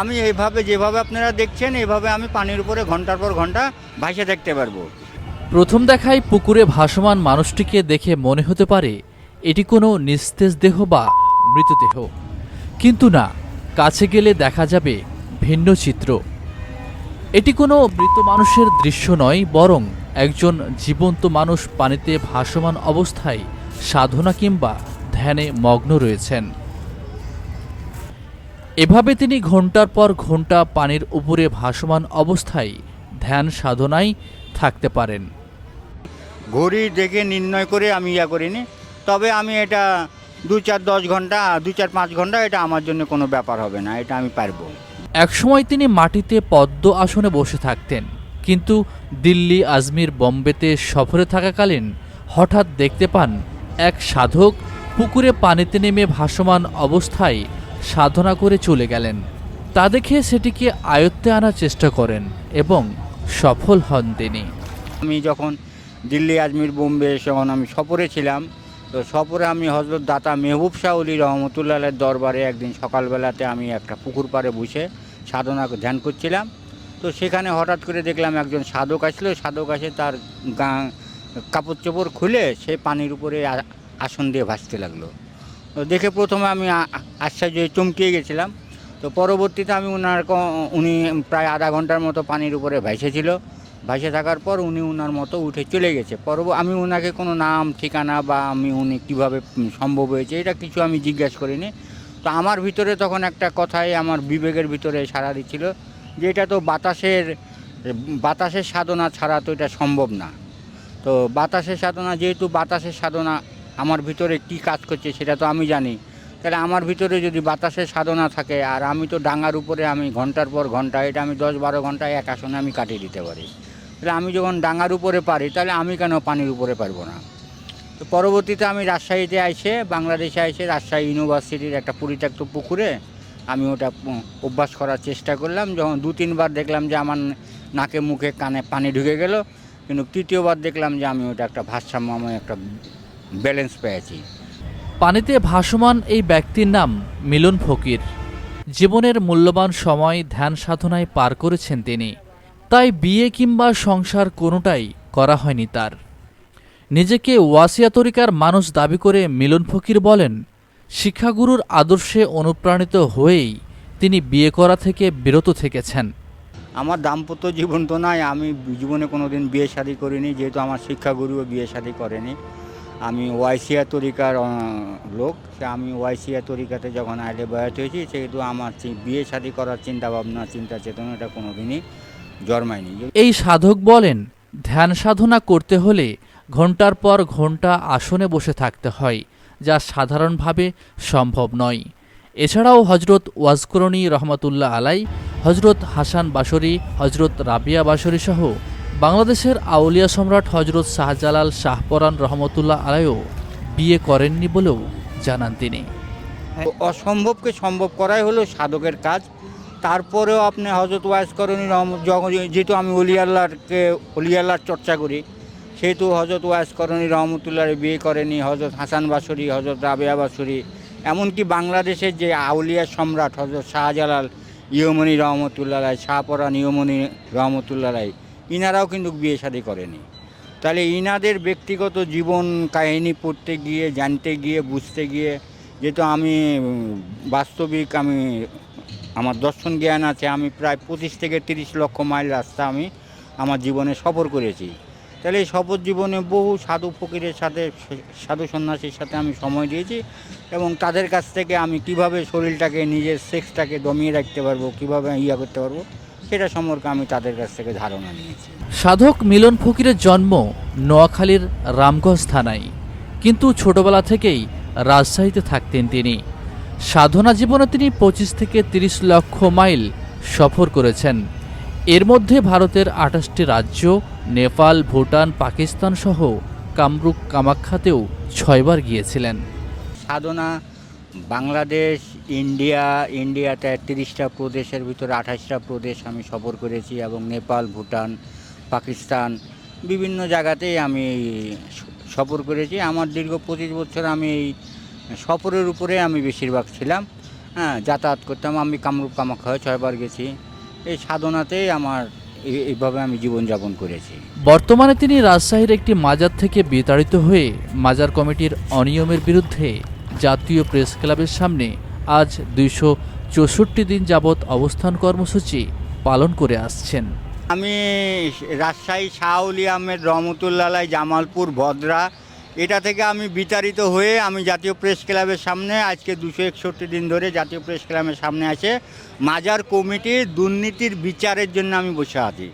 আমি এইভাবে যেভাবে আপনারা দেখছেন এইভাবে আমি পানির উপরে ঘণ্টার পর ঘণ্টা ভাসে দেখতে পারব। প্রথম দেখায় পুকুরে ভাসমান মানুষটিকে দেখে মনে হতে পারে এটি কোনো নিস্তেজ দেহ বা মৃতদেহ। কিন্তু না, কাছে গেলে দেখা যাবে ভিন্ন চিত্র। এটি কোনো মৃত মানুষের দৃশ্য নয়, বরং একজন জীবন্ত মানুষ পানিতে ভাসমান অবস্থায় সাধনা কিংবা ধ্যানে মগ্ন রয়েছেন। এভাবে তিনি ঘণ্টার পর ঘণ্টা পানির উপরে ভাসমান অবস্থায় ধ্যান সাধনায় থাকতে পারেন। ঘড়ি দেখে নির্ণয় করে আমি ইয়া করিনি। তবে আমি এটা দু চার দশ ঘণ্টা দু চার পাঁচ ঘণ্টা এটা আমার জন্য কোনো ব্যাপার হবে না এটা আমি পারব। একসময় তিনি মাটিতে পদ্ম আসনে বসে থাকতেন কিন্তু দিল্লি আজমির বোম্বেতে সফরে থাকাকালীন হঠাৎ দেখতে পান এক সাধক পুকুরে পানিতে নেমে ভাসমান অবস্থায় সাধনা করে চলে গেলেন। তা দেখে সেটিকে আয়ত্তে আনার চেষ্টা করেন এবং সফল হন তিনি। আমি যখন দিল্লি আজমির বোম্বে যখন আমি সফরে ছিলাম, তো সফরে আমি হজরত দাতা মেহবুব শাহ অলি রহমতুল্লাহের দরবারে একদিন সকালবেলাতে আমি একটা পুকুর পাড়ে বসে সাধনা ধ্যান করছিলাম। তো সেখানে হঠাৎ করে দেখলাম একজন সাধক আসলো। সাধক আসে তার গা কাপড় চোপড় খুলে সে পানির উপরে আসন দিয়ে ভাসতে লাগল। দেখে প্রথমে আমি আশ্চর্য চমকিয়ে গেছিলাম। তো পরবর্তীতে আমি ওনার উনি প্রায় আধা ঘণ্টার মতো পানির উপরে ভাসেছিল ভাসে থাকার পর উনি ওনার মতো উঠে চলে গেছে। পরব, আমি ওনাকে কোনো নাম, ঠিকানা বা আমি উনি কীভাবে সম্ভব হয়েছে এটা কিছু আমি জিজ্ঞাসা করিনি। তো আমার ভিতরে তখন একটা কথাই আমার বিবেকের ভিতরে সাড়া দিচ্ছিল যে এটা তো বাতাসের বাতাসের সাধনা ছাড়া তো এটা সম্ভব না। তো বাতাসের সাধনা, যেহেতু বাতাসের সাধনা আমার ভিতরে কি কাজ করছে সেটা তো আমি জানি। তাহলে আমার ভিতরে যদি বাতাসের সাধনা থাকে, আর আমি তো ডাঙার উপরে আমি ঘণ্টার পর ঘণ্টা, এটা আমি দশ বারো ঘন্টায় এক আসনে আমি কাটিয়ে দিতে পারি। তাহলে আমি যখন ডাঙার উপরে পারি, তাহলে আমি কেন পানির উপরে পারব না? তো পরবর্তীতে আমি রাজশাহীতে আইসে বাংলাদেশে আইসে রাজশাহী ইউনিভার্সিটির একটা পরিত্যক্ত পুকুরে আমি ওটা অভ্যাস করার চেষ্টা করলাম। যখন দু তিনবার দেখলাম যে আমার নাকে মুখে কানে পানি ঢুকে গেল, কিন্তু তৃতীয়বার দেখলাম যে আমি ওটা একটা ভারসাম্য একটা ব্যালেন্স পেয়েছি। পানিতে ভাসমান এই ব্যক্তির নাম মিলন ফকির। জীবনের মূল্যবান সময় ধ্যান সাধনায় পার করেছেন তিনি। তাই বিয়ে কিংবা সংসার কোনোটাই করা হয়নি তার। নিজেকে ওয়াসিয়া তরিকার মানুষ দাবি করে মিলন ফকির বলেন শিক্ষাগুরুর আদর্শে অনুপ্রাণিত হয়েই তিনি বিয়ে করা থেকে বিরত থেকেছেন। আমার দাম্পত্য জীবন তো নাই আমি জীবনে কোনো দিন বিয়ে শাদী করিনি যেহেতু আমার শিক্ষাগুরুও বিয়ে শাদী করেনি। আমি ওয়াইসিয়া তরিকার লোক। সে আমি ওয়াইসিয়া তরিকাতে যখন আইলে বয়াত হয়েছি, সেহেতু আমার বিয়ে শাদী করার চিন্তা ভাবনা চিন্তা চেতনাটা কোনো দিনই জন্মায়নি। এই সাধক বলেন, ধ্যান সাধনা করতে হলে ঘণ্টার পর ঘণ্টা আসনে বসে থাকতে হয়, যা সাধারণভাবে সম্ভব নয়। এছাড়াও হজরত ওয়াজকরণী রহমতুল্লাহ আলাই হজরত হাসান বাসরি হজরত রাবিয়া বাসরি সহ বাংলাদেশের আউলিয়া সম্রাট হজরত শাহজালাল শাহপরান রহমতুল্লাহ আলাইও বিয়ে করেননি বলেও জানান তিনি। অসম্ভবকে সম্ভব করাই হলো সাধকের কাজ। তারপরেও আপনি হজরত ওয়াইস করণী রহম, যখন যেহেতু আমি অলি আল্লাহকে অলি আল্লাহর চর্চা করি, সেহেতু হজরত ওয়াইস করণী রহমতুল্লাহর বিয়ে করেনি, হজরত হাসান বাসুরি হজরত রাবেয়া বাসুরি এমনকি বাংলাদেশের যে আউলিয়া সম্রাট হজরত শাহজালাল ইয়মনি রহমতুল্লাহ রায় শাহপরান ইয়মনি রহমতুল্লাহ ইনারাও কিন্তু বিয়ে শাদী করেনি। তাহলে ইনাদের ব্যক্তিগত জীবন কাহিনী পড়তে গিয়ে, জানতে গিয়ে, বুঝতে গিয়ে, যেহেতু আমি বাস্তবিক আমি, আমার দর্শন জ্ঞান আছে, আমি প্রায় পঁচিশ থেকে তিরিশ লক্ষ মাইল রাস্তা আমি আমার জীবনে সফর করেছি। তাহলে এই সফর জীবনে বহু সাধু ফকিরের সাথে, সাধু সন্ন্যাসীর সাথে আমি সময় দিয়েছি এবং তাদের কাছ থেকে আমি কীভাবে শরীরটাকে, নিজের সেক্সটাকে দমিয়ে রাখতে পারব, কীভাবে ইয়া করতে পারব সেটা সম্পর্কে আমি তাদের কাছ থেকে ধারণা নিয়েছি। সাধক মিলন ফকিরের জন্ম নোয়াখালীর রামগঞ্জ থানায়। কিন্তু ছোটবেলা থেকেই রাজশাহীতে থাকতেন তিনি। সাধনা জীবনে তিনি পঁচিশ থেকে তিরিশ লক্ষ মাইল সফর করেছেন। এর মধ্যে ভারতের আঠাশটি রাজ্য নেপাল ভুটান পাকিস্তান সহ কামরূপ কামাখ্যাতেও ছয়বার গিয়েছিলেন। সাধনা বাংলাদেশ ইন্ডিয়া, ইন্ডিয়াতে তিরিশটা প্রদেশের ভিতরে আঠাশটা প্রদেশ আমি সফর করেছি এবং নেপাল, ভুটান, পাকিস্তান বিভিন্ন জায়গাতেই আমি সফর করেছি। আমার দীর্ঘ পঁচিশ বছর আমি এই সফরের উপরে আমি বেশিরভাগ ছিলাম হ্যাঁ যাতায়াত করতাম। আমি কামরূপ কামাখ্যা ছয়বার গেছি। এই সাধনাতেই আমার এই- এইভাবে আমি জীবনযাপন করেছি। বর্তমানে তিনি রাজশাহীর একটি মাজার থেকে বিতাড়িত হয়ে মাজার কমিটির অনিয়মের বিরুদ্ধে জাতীয় প্রেস ক্লাবের সামনে আজ দুইশো চৌষট্টি দিন যাবৎ অবস্থান কর্মসূচি পালন করে আসছেন। আমি রাজশাহী শাহলি আহমেদ রহমতুল্লাহ জামালপুর, ভদ্রা। এটা থেকে আমি বিতাড়িত হয়ে আমি জাতীয় প্রেস ক্লাবের সামনে আজকে দুশো একষট্টি দিন ধরে জাতীয় প্রেস ক্লাবের সামনে আছে। মাজার কমিটির দুর্নীতির বিচারের জন্য আমি বসে আছি।